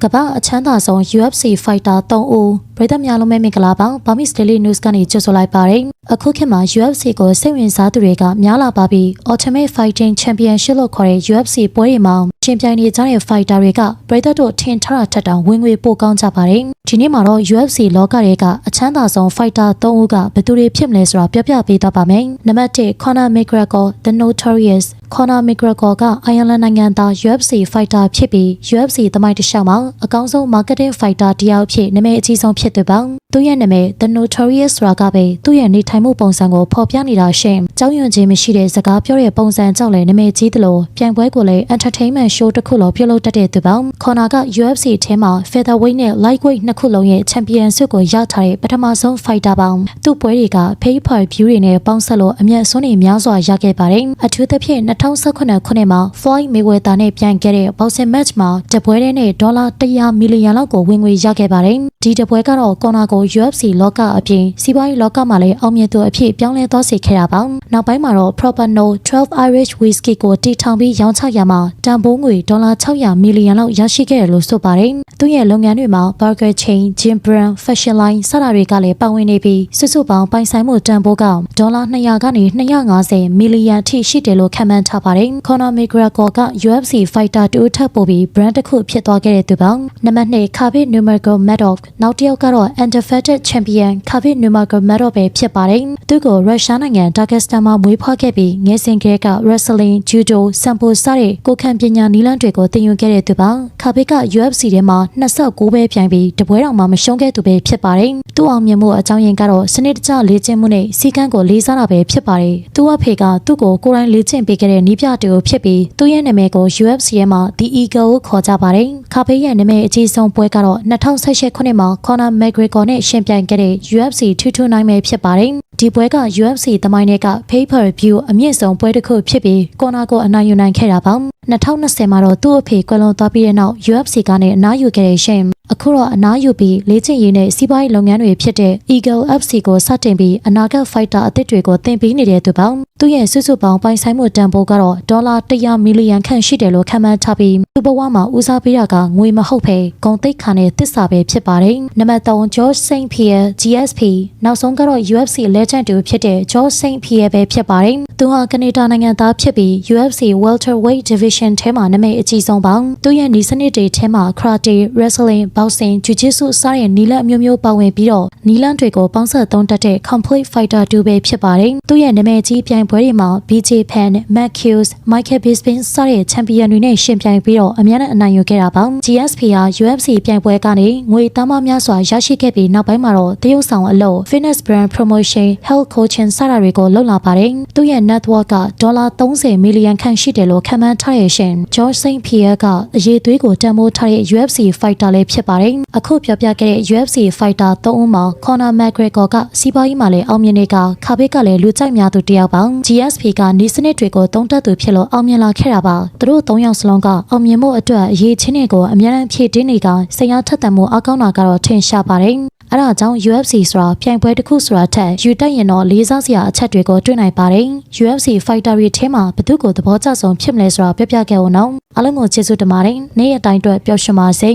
ကမ္ဘာအချမ်းသာဆုံး UFC fighter 3ဦး ပြည်သက်များလုံးမဲမင်္ဂလာပါ Burmese Daily News ကနေကြိုဆိုလိုက်ပါတယ်အခုခေတ်မှာ UFC ကိုစိတ်ဝင်စားသူတွေကများလာပါပြီး Ultimate Fighting Championship လို့ခေါ်တဲ့ UFC ပွဲတွေမှာရှင်ပြိုင်နေကြတဲ့ fighter တွေကပြည်သက်တို့ထင်ထားတာထက်တောင်ဝင်ငွေပိုကောင်းကြပါတယ်ဒီနေ့မှာတော့ UFC လောကတွေကအချမ်းသာဆုံး fighter 3ဦးကဘယ်သူတွေဖြစ်မလဲဆိုတာပြောပြပေးတော့ပါမယ်နံပါတ်1 Conor McGregor The Notorious Conor McGregor ကအိုင်ယာလန်နိုင်ငံသား UFC fighter ဖြစ်ပြီး UFC သမိုင်းတစ်လျှောက်မှာအကောင်းဆုံး marketing fighter တစ်ယောက်ဖြစ်နာမည်အကြီးဆုံးဖြစ်သူပါ သူရဲ့နာမည် The Notorious ဆိုတာကပဲသူ့ရဲ့နေထိုင်မှုပုံစံကိုဖော်ပြနေတာရှင်ကြောင်းရွံ့ခြင်းမရှိတဲ့စကားပြောတဲ့ပုံစံကြောင့်လည်းနာမည်ကြီးသလိုပြိုင်ပွဲကိုလည်း entertainment show တစ်ခုလိုပြုလုပ်တတ်တဲ့သူပါ Conor က UFC ထဲမှာ featherweight နဲ့ lightweight နှစ်ခုလုံးရဲ့ champion ဆုကိုရထားတဲ့ပထမဆုံး fighter ပါသူ့ပွဲတွေက pay per view တွေနဲ့ပေါင်းဆက်လို့အမျက်စွန်းတွေများစွာရခဲ့ပါတယ်အထူးသဖြင့်2019ခုနှစ်မှာ Floyd Mayweather နဲ့ပြိုင်ခဲ့တဲ့ boxing match မှာတပွဲတည်းနဲ့ဒေါ်လာ100မီလီယံလောက်ကိုဝင်ငွေရခဲ့ပါတယ်ဒီတပွဲကတော့ Conor ကို UFC လောကအပြင်စီးပွားရေးလောကမှာလည်းအောင်မြင်သူအဖြစ်ပြောင်းလဲသွားစေခဲ့တာပါနောက်ပိုင်းမှာတော့ Properno 12 Irish Whiskey ကိုတီထောင်ပြီးရောင်းချရာမှာတန်ဖိုးငွေဒေါ်လာ600မီလီယံလောက်ရရှိခဲ့တယ်လို့ဆိုပါတယ်သူရဲ့လုပ်ငန်းတွေမှာ Burger Chain, Gym Brand, Fashion Line စတာတွေကလည်းပါဝင်နေပြီးစုစုပေါင်းပိုင်ဆိုင်မှုတန်ဖိုးကဒေါ်လာ200ကနေ250မီလီယံထိရှိတယ်လို့ခန့်မှန်းထားပါတယ်။ Conor McGregor က UFC fighter တူထပ်ပို့ပြီး brand တစ်ခုဖြစ်သွားခဲ့တဲ့သူပါ။နံပါတ်2 Khabib Nurmagomedov နောက်တစ်ယောက်ကတော့ undefeated champion Khabib Nurmagomedov ပဲဖြစ်ပါတယ်။သူကိုရုရှားနိုင်ငံ Dagestan မှာမွေးဖွားခဲ့ပြီးငယ်စဉ်ကတည်းက wrestling, judo, sambo စတဲ့ကိုယ်ခံပညာနည်းလမ်းတွေကိုသင်ယူခဲ့တဲ့သူပါ။ Khabib က UFC ထဲမှာ29ပဲပြိုင်ပြီးတပွဲတောင်မှမရှုံးခဲ့သူပဲဖြစ်ပါတယ်။သူ့အောင်မြင်မှုအကြောင်းရင်းကတော့စနစ်တကျလေ့ကျင့်မှုနဲ့စီကံကိုလေးစားတာပဲဖြစ်ပါတယ်။သူ့အဖေကသူ့ကိုကိုယ်တိုင်လေ့ကျင့်ပေးခဲ့တဲ့နီးပြတူဖြစ်ပြီးသူ့ရဲ့နာမည်ကို UFC ရဲ့မှာ The Eagle ကိုခေါ်ကြပါတယ်။ခါဖေးရဲ့နာမည်အကြီးဆုံးပွဲကတော့2018ခုနှစ်မှာ Conor McGregor နဲ့ရှင်ပြိုင်ခဲ့တဲ့ UFC 229ပဲဖြစ်ပါတယ်။ ဒီပွဲက UFC သမိုင်းတွေက pay per view အမြင့်ဆုံးပွဲတစ်ခုဖြစ်ပြီး Conor ကိုအနိုင်ယူနိုင်ခဲ့တာပါ2020မှာတော့သူ့အဖေကွယ်လွန်သွားပြီးတဲ့နောက် UFC ကနေအနားယူခဲ့တဲ့ရှင်အခုတော့အနားယူပြီးလေ့ကျင့်ရေးနဲ့စီးပွားရေးလုပ်ငန်းတွေဖြစ်တဲ့ Eagle FC ကိုစတင်ပြီးအနာဂတ် fighter အသစ်တွေကိုသင်ပေးနေတဲ့သူပါသူရဲ့စုစုပေါင်းပိုင်ဆိုင်မှုတန်ဖိုးကတော့ဒေါ်လာ100မီလီယံခန့်ရှိတယ်လို့ခန့်မှန်းထားပြီးသူ့ဘဝမှာဦးစားပေးတာကငွေမဟုတ်ဘဲဂုံတိတ်ခါနဲ့တစ္ဆာပဲဖြစ်ပါတယ်နံပါတ်3 George St Pierre GSP နောက်ဆုံးကတော့ UFC legend တူဖြစ်တဲ့ George St Pierre ပဲဖြစ်ပါတယ်သူဟာကနေဒါနိုင်ငံသားဖြစ်ပြီး UFC welterweight division ထဲမှာနာမည်အကြီးဆုံးပါသူရဲ့နီးစနစ်တွေထဲမှာ karate wrestling boxing jiu-jitsu စတဲ့နီလအမျိုးမျိုးပါဝင်ပြီးတော့နီလန်တွေကိုပေါင်းစပ်သုံးတတ်တဲ့ complete fighter တူပဲဖြစ်ပါတယ်သူရဲ့နာမည်ကြီးပြိုင်ပွဲတွေမှာ BJ Penn, Matt Hughes, Michael Bisping စတဲ့ချန်ပီယံတွေနဲ့ရှင်ပြိုင်ပြီးတော့အများနဲ့အနိုင်ယူခဲ့တာပါ GSP ဟာ UFC ပြိုင်ပွဲကနေငွေတန်းမများစွာရရှိခဲ့ပြီးနောက်ပိုင်းမှာတော့တရုတ်ဆောင်အလုပ် fitness brand promotion health coaching စတာတွေကိုလုပ်လာပါတယ်သူရဲ့ network ကဒေါ်လာ30မီလီယံခန့်ရှိတယ်လို့ခန့်မှန်းထားရရှင် George St Pierre ကအရေးသွေးကိုတန်ဖိုးထားတဲ့ UFC fighter လေးဖြစ်ပါတယ်အခုပြောပြခဲ့တဲ့ UFC fighter 3ဦးမှာ Conor McGregor ကစီးပွားရေးမှာလည်းအောင်မြင်နေတာခါဘေးကလည်းလူကြိုက်များသူတစ်ယောက်ပါ GSP ကနေစနစ်တွေကိုတုံးတက်သူဖြစ်လို့အောင်မြင်လာခဲ့တာပါသူတို့၃ယောက်စလုံးကအောင်မြင်မှုအတွက်အရေးချင်းတွေကိုအများအားဖြည့်တင်းနေကစိတ်အားထက်သန်မှုအကောင်းတာကတော့ထင်ရှားပါတယ် အဲဒါကြောင့် UFC ဆိုတာပြိုင်ပွဲတစ်ခုဆိုတာထက်ယူတက်ရင်တော့လေးစားစရာအချက်တွေကိုတွေ့နိုင်ပါတယ် UFC fighter တွေထဲမှာဘယ်သူကိုသဘောကျဆုံးဖြစ်မလဲဆိုတာပြပြခဲ့အောင်နော်အားလုံးကိုကျေးဇူးတင်ပါတယ်နေ့ရက်တိုင်းအတွက်ပျော်ရွှင်ပါစေ